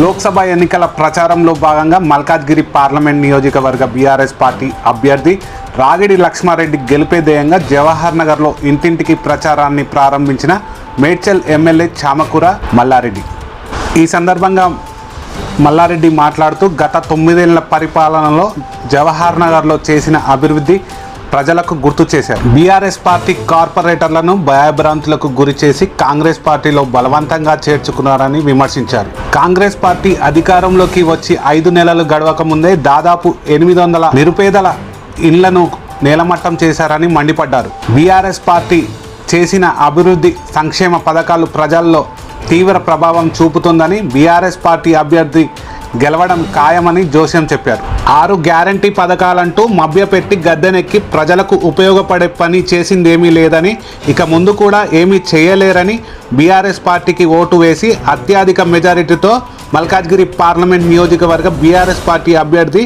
లోక్సభ ఎన్నికల ప్రచారంలో భాగంగా మల్కాజ్గిరి పార్లమెంట్ నియోజకవర్గ బీఆర్ఎస్ పార్టీ అభ్యర్థి రాగిడి లక్ష్మారెడ్డి గెలిపే ధ్యేయంగా జవహర్ నగర్లో ఇంటింటికి ప్రచారాన్ని ప్రారంభించిన మేడ్చల్ ఎమ్మెల్యే చామకూర మల్లారెడ్డి. ఈ సందర్భంగా మల్లారెడ్డి మాట్లాడుతూ గత తొమ్మిదేళ్ళ పరిపాలనలో జవహర్ నగర్లో చేసిన అభివృద్ధి ప్రజలకు గుర్తు చేశారు. బీఆర్ఎస్ పార్టీ కార్పొరేటర్లను భయభ్రాంతులకు గురి చేసి కాంగ్రెస్ పార్టీలో బలవంతంగా చేర్చుకున్నారని విమర్శించారు. కాంగ్రెస్ పార్టీ అధికారంలోకి వచ్చి ఐదు నెలలు గడవక ముందే దాదాపు ఎనిమిది వందల నిరుపేదల ఇళ్ళను నేలమట్టం చేశారని మండిపడ్డారు. బీఆర్ఎస్ పార్టీ చేసిన అభివృద్ధి సంక్షేమ పథకాలు ప్రజల్లో తీవ్ర ప్రభావం చూపుతుందని బీఆర్ఎస్ పార్టీ అభ్యర్థి గెలవడం ఖాయమని జోస్యం చెప్పారు. ఆరు గ్యారంటీ పథకాలంటూ మభ్యపెట్టి గద్దెనెక్కి ప్రజలకు ఉపయోగపడే పని చేసిందేమీ లేదని ఇక ముందు కూడా ఏమీ చేయలేరని బీఆర్ఎస్ పార్టీకి ఓటు వేసి అత్యధిక మెజారిటీతో మల్కాజ్గిరి పార్లమెంట్ నియోజకవర్గ బీఆర్ఎస్ పార్టీ అభ్యర్థి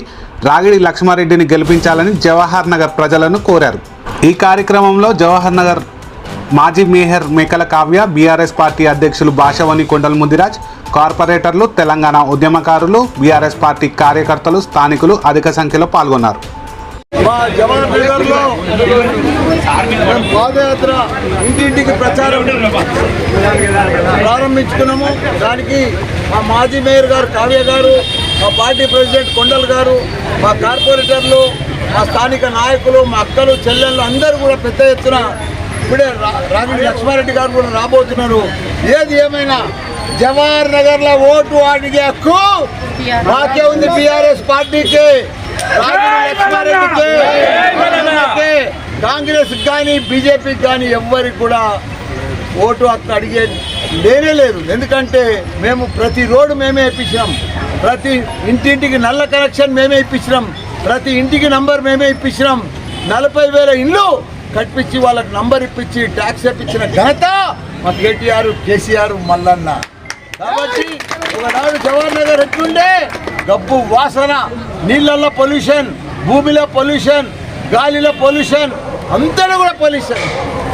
రాగిడి లక్ష్మారెడ్డిని గెలిపించాలని జవహర్ నగర్ ప్రజలను కోరారు. ఈ కార్యక్రమంలో జవహర్ నగర్ మాజీ మేయర్ మేకల కావ్య బీఆర్ఎస్ పార్టీ అధ్యక్షులు భాషవని కొండల ముదిరాజ్ కార్పొరేటర్లు తెలంగాణ ఉద్యమకారులు బీఆర్ఎస్ పార్టీ కార్యకర్తలు స్థానికులు అధిక సంఖ్యలో పాల్గొన్నారు. మా జవహర్ నగర్లో పాదయాత్ర ఇంటింటికి ప్రచారం ప్రారంభించుకున్నాము. దానికి మా మాజీ మేయర్ గారు కావ్య గారు మా పార్టీ ప్రెసిడెంట్ కొండల్ గారు మా కార్పొరేటర్లు మా స్థానిక నాయకులు మా అక్కలు చెల్లెళ్ళు అందరూ కూడా పెద్ద ఎత్తున ఇప్పుడే రా- లక్ష్మారెడ్డి గారు కూడా రాబోతున్నారు. ఏది ఏమైనా జవహర్ నగర్లో ఓటు అడిగే హక్కు? మాకే ఉంది టిఆర్ఎస్ పార్టీకి. లక్ష్మారెడ్డికి. కాంగ్రెస్ కానీ బీజేపీకి కానీ ఎవ్వరికి కూడా ఓటు హక్కు అడిగే లేనే లేదు. ఎందుకంటే మేము ప్రతి రోడ్డు మేమే ఇప్పించినాం. ప్రతి ఇంటింటికి నల్ల కనెక్షన్ మేమే ఇప్పించినాం. ప్రతి ఇంటికి నంబర్ మేమే ఇప్పించినాం. నలభై వేల ఇల్లు కట్టించి వాళ్ళకి నంబర్ ఇప్పించి ట్యాక్స్ ఇప్పించిన ఘనత మా కేటీఆర్ కేసీఆర్ మల్లన్న. కాబట్టి ఒకనాడు జవహర్ నగర్ ఎట్లుండే? గబ్బు వాసన నీళ్ళల్లో పొల్యూషన్ భూమిలో పొల్యూషన్ గాలిలో పొల్యూషన్ అంతటా కూడా పొల్యూషన్.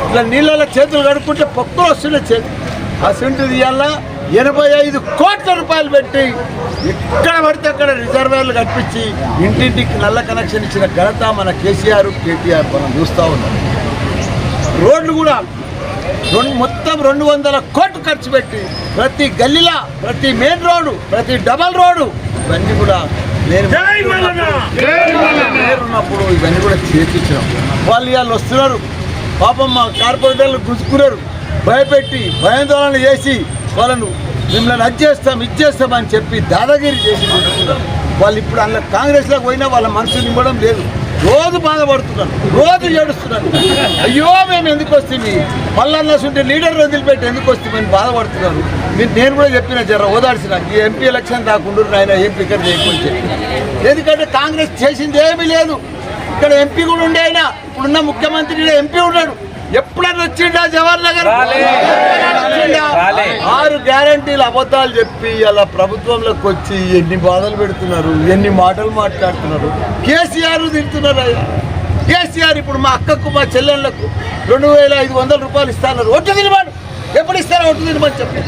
ఇట్లా నీళ్ళలో చేతులు కడుక్కుంటే పక్కలు వస్తుండే చేతులు. ఆ సెంటు తీయాలా? ఎనభై ఐదు కోట్ల రూపాయలు పెట్టి ఎక్కడ పడితే అక్కడ రిజర్వాయర్లు కట్టించి ఇంటింటికి నల్ల కనెక్షన్ ఇచ్చిన ఘనత మన కేసీఆర్ కేటీఆర్ మనం చూస్తూ ఉన్నాం. రోడ్లు కూడా రెండు మొత్తం రెండు వందల కోట్లు ఖర్చు పెట్టి ప్రతి గల్లీలా ప్రతి మెయిన్ రోడ్డు ప్రతి డబల్ రోడ్డు ఇవన్నీ కూడా నేను ఉన్నప్పుడు ఇవన్నీ కూడా చేపించినాం. వాళ్ళు ఇవాళ వస్తున్నారు. పాపం మా కార్పొరేటర్లు గుంజుకున్నారు భయపెట్టి భయాందోళన చేసి వాళ్ళను మిమ్మల్ని అది చేస్తాం ఇది అని చెప్పి దాదాగిరి చేసి వాళ్ళు ఇప్పుడు అందులో కాంగ్రెస్లోకి పోయినా వాళ్ళ మనసు నింపడం లేదు. రోజు బాధపడుతున్నాను రోజు ఏడుస్తున్నాను అయ్యో మేము ఎందుకు వస్తుంది మళ్ళా ఉంటే లీడర్ వదిలిపెట్టి ఎందుకు వస్తామని బాధపడుతున్నాను మీరు నేను కూడా చెప్పిన జర ఓదార్చిన ఈ ఎంపీ ఎలక్షన్ రాకుండా ఆయన ఏం ఫికర్ చేయకుండా ఎందుకంటే కాంగ్రెస్ చేసింది ఏమీ లేదు. ఇక్కడ ఎంపీ కూడా ఉండే ఆయన. ఇప్పుడున్న ముఖ్యమంత్రి ఎంపీ ఉన్నాడు. ఎప్పుడైనా వచ్చిండా జవహర్ నగర్? ఆరు గ్యారంటీలు అబద్ధాలు చెప్పి అలా ప్రభుత్వంలోకి వచ్చి ఎన్ని బాధలు పెడుతున్నారు ఎన్ని మాటలు మాట్లాడుతున్నారు. కేసీఆర్ తింటున్నారు కేసీఆర్ ఇప్పుడు మా అక్కకు మా చెల్లెళ్ళకు రెండు వేల ఐదు వందల రూపాయలు ఇస్తున్నారు. ఒట్టు తినమని. ఎప్పుడు ఇస్తారో ఒట్టు తినమని చెప్పి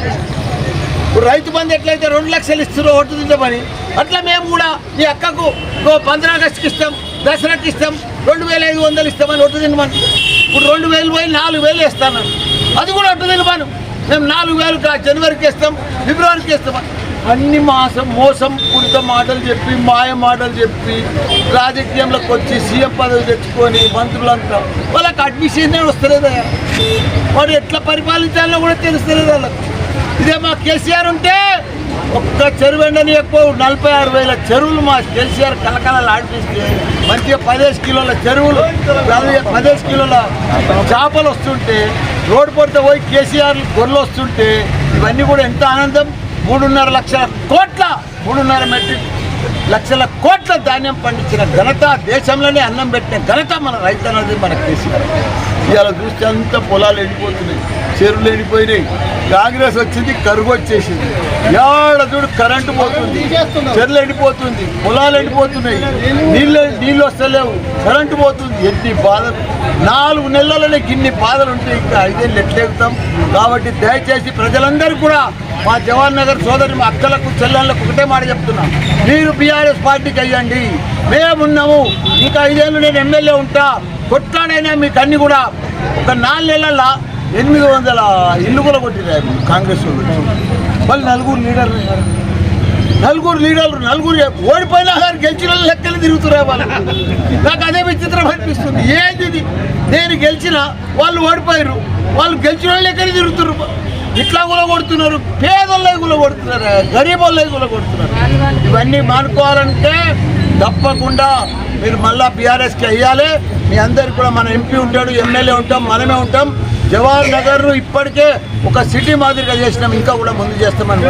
ఇప్పుడు రైతు బంధు ఎట్లయితే రెండు లక్షలు ఇస్తున్నారో ఓటు తింటామని అట్లా మేము కూడా మీ అక్కకు ఇంకో పంద్రా ఆగస్టుకి ఇస్తాం దసరాకి ఇస్తాం రెండు వేల ఐదు వందలు ఇస్తామని ఒట్టు తినమని. ఇప్పుడు రెండు వేలు పోయి నాలుగు వేలు ఇస్తాను అది కూడా ఒట్టు తినమను. మేము నాలుగు వేలు జనవరికి ఇస్తాం ఫిబ్రవరికి ఇస్తామని అన్ని మాసం మోసం పుడిత మాటలు చెప్పి మాయ మాటలు చెప్పి రాజకీయంలోకి వచ్చి సీఎం పదవి తెచ్చుకొని మంత్రులంతా వాళ్ళకి అడ్మిషన్ వస్తలేదా? వాడు ఎట్లా పరిపాలించాలో కూడా తెలుస్తలేదు వాళ్ళకి. ఇదే మా కేసీఆర్ ఉంటే ఒక్క చెరువు ఎండని ఎక్కువ నలభై ఆరు వేల చెరువులు మా కేసీఆర్ కలకలలు ఆడిపిస్తే మంచిగా పదిహేను కిలోల చెరువులు పది- పదిహేను కిలోల చేపలు వస్తుంటే రోడ్డు పడితే పోయి కేసీఆర్ గొర్రెలు వస్తుంటే ఇవన్నీ కూడా ఎంత ఆనందం? మూడున్నర లక్షల కోట్ల మూడున్నర మెట్రిక్ లక్షల కోట్ల ధాన్యం పండించిన ఘనత దేశంలోనే అన్నం పెట్టిన ఘనత మన రైతు అన్నది మన కేసీఆర్. ఇవాళ చూస్తే అంత పొలాలు ఎండిపోతున్నాయి చెరువులు ఎండిపోయినాయి. కాంగ్రెస్ వచ్చింది కరువు వచ్చేసింది. ఏడ చూడు కరెంటు పోతుంది. చెర్లు ఎండిపోతుంది. పొలాలు ఎండిపోతున్నాయి. నీళ్ళు నీళ్ళు వస్తలేవు కరెంటు పోతుంది. ఎన్ని బాధలు. నాలుగు నెలలనే గిన్ని బాధలు ఉంటాయి. ఇంకా ఐదేళ్ళు ఎట్లెగుతాం కాబట్టి దయచేసి ప్రజలందరూ కూడా మా జవహర్ నగర్ సోదరి మా అక్కలకు చెల్లెళ్ళకు ఒకటే మాట చెప్తున్నాం. మీరు బీఆర్ఎస్ పార్టీకి అయ్యండి. మేమున్నాము. ఇంకా ఐదేళ్ళు నేను ఎమ్మెల్యే ఉంటా. కొట్లాడైనా మీకు అన్ని కూడా ఒక నాలుగు నెలల ఎనిమిది వందల ఇల్లు కూడా కొట్టినారు కాంగ్రెస్ వాళ్ళు. మళ్ళీ నలుగురు లీడర్లు నలుగురు లీడర్లు నలుగురు ఓడిపోయినా కానీ గెలిచిన లెక్కలు తిరుగుతున్నారు వాళ్ళు. నాకు అదే విచిత్రం అనిపిస్తుంది. ఏంది ఇది? నేను గెలిచిన వాళ్ళు ఓడిపోయారు వాళ్ళు గెలిచిన వాళ్ళు లెక్కలు తిరుగుతున్నారు ఇట్లా కూడా కొడుతున్నారు. పేదోళ్ళే కూడా కొడుతున్నారు. గరీబోళ్ళే కూడా కొడుతున్నారు. ఇవన్నీ మానుకోవాలంటే తప్పకుండా మీరు మళ్ళీ బీఆర్ఎస్కి వెయ్యాలి. మీ అందరికి కూడా మన ఎంపీ ఉంటాడు ఎమ్మెల్యే ఉంటాం మనమే ఉంటాం. జవహర్ నగర్ ఇప్పటికే ఒక సిటీ మాదిరిగా చేసినాం. ఇంకా కూడా ముందు చేస్తామని